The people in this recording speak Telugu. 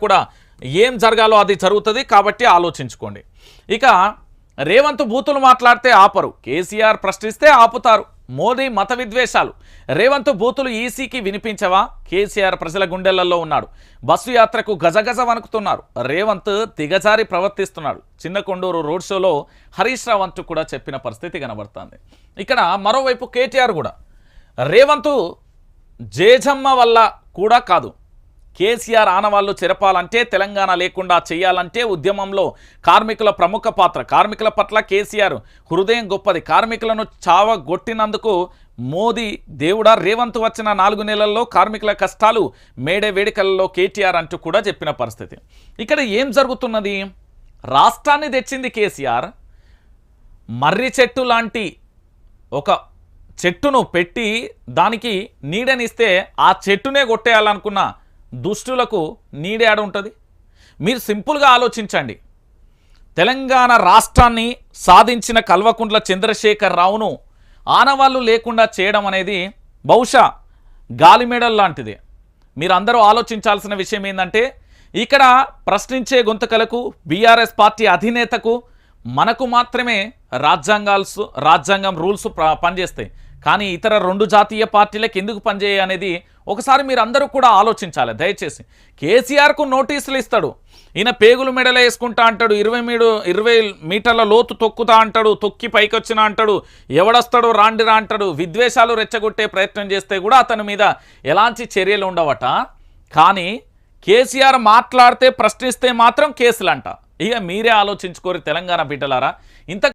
కూడా ఏం జరగాలో అది జరుగుతుంది కాబట్టి ఆలోచించుకోండి. ఇక రేవంత్ బూతులు మాట్లాడితే ఆపరు. కేసీఆర్ ప్రశ్నిస్తే ఆపుతారు. మోదీ మత విద్వేషాలు. రేవంత్ బూతులు ఈసీకి వినిపించవా? కేసీఆర్ ప్రజల గుండెలలో ఉన్నాడు. బస్సు యాత్రకు గజగజ వణుకుతున్నారు. రేవంత్ దిగజారి ప్రవర్తిస్తున్నాడు. చిన్న కొండూరు రోడ్ షోలో హరీష్ రావు అంటూ కూడా చెప్పిన పరిస్థితి కనబడుతుంది. ఇక్కడ మరోవైపు కేటీఆర్ కూడా. రేవంత్ జేజమ్మ వల్ల కూడా కాదు. కేసీఆర్ ఆనవాళ్ళు చెరపాలంటే తెలంగాణ లేకుండా చేయాలంటే ఉద్యమంలో కార్మికుల ప్రముఖ పాత్ర. కార్మికుల పట్ల కేసీఆర్ హృదయం గొప్పది. కార్మికులను చావగొట్టినందుకు మోదీ దేవుడా రేవంత్ వచ్చిన నాలుగు నెలల్లో కార్మికుల కష్టాలు మేడే వేడుకలలో కేటీఆర్ అంటూ కూడా చెప్పిన పరిస్థితి. ఇక్కడ ఏం జరుగుతున్నది? రాష్ట్రాన్ని తెచ్చింది కేసీఆర్. మర్రి చెట్టు లాంటి ఒక చెట్టును పెట్టి దానికి నీడనిస్తే ఆ చెట్టునే కొట్టేయాలనుకున్న దుష్టులకు నీడేడ ఆడ ఉంటుంది. మీరు సింపుల్గా ఆలోచించండి. తెలంగాణ రాష్ట్రాన్ని సాధించిన కల్వకుంట్ల చంద్రశేఖర్ రావును ఆనవాళ్ళు లేకుండా చేయడం అనేది బహుశా గాలిమేడల్ లాంటిది. మీరందరూ ఆలోచించాల్సిన విషయం ఏంటంటే ఇక్కడ ప్రశ్నించే గొంతుకలకు బీఆర్ఎస్ పార్టీ అధినేతకు మనకు మాత్రమే రాజ్యాంగాల్స్ రాజ్యాంగం రూల్స్ పనిచేస్తాయి. కానీ ఇతర రెండు జాతీయ పార్టీలకు ఎందుకు పనిచేయ అనేది ఒకసారి మీరు అందరూ కూడా ఆలోచించాలి. దయచేసి కేసీఆర్కు నోటీసులు ఇస్తాడు. ఈయన పేగులు మెడలు వేసుకుంటా అంటాడు. ఇరవై మీడు ఇరవై మీటర్ల లోతు తొక్కుతా అంటాడు. తొక్కి పైకొచ్చిన అంటాడు. ఎవడొస్తాడో రాండిరా అంటాడు. విద్వేషాలు రెచ్చగొట్టే ప్రయత్నం చేస్తే కూడా అతని మీద ఎలాంటి చర్యలు ఉండవట. కానీ కేసీఆర్ మాట్లాడితే ప్రశ్నిస్తే మాత్రం కేసులంట. ఇక మీరే ఆలోచించుకోరు తెలంగాణ బిడ్డలారా. ఇంత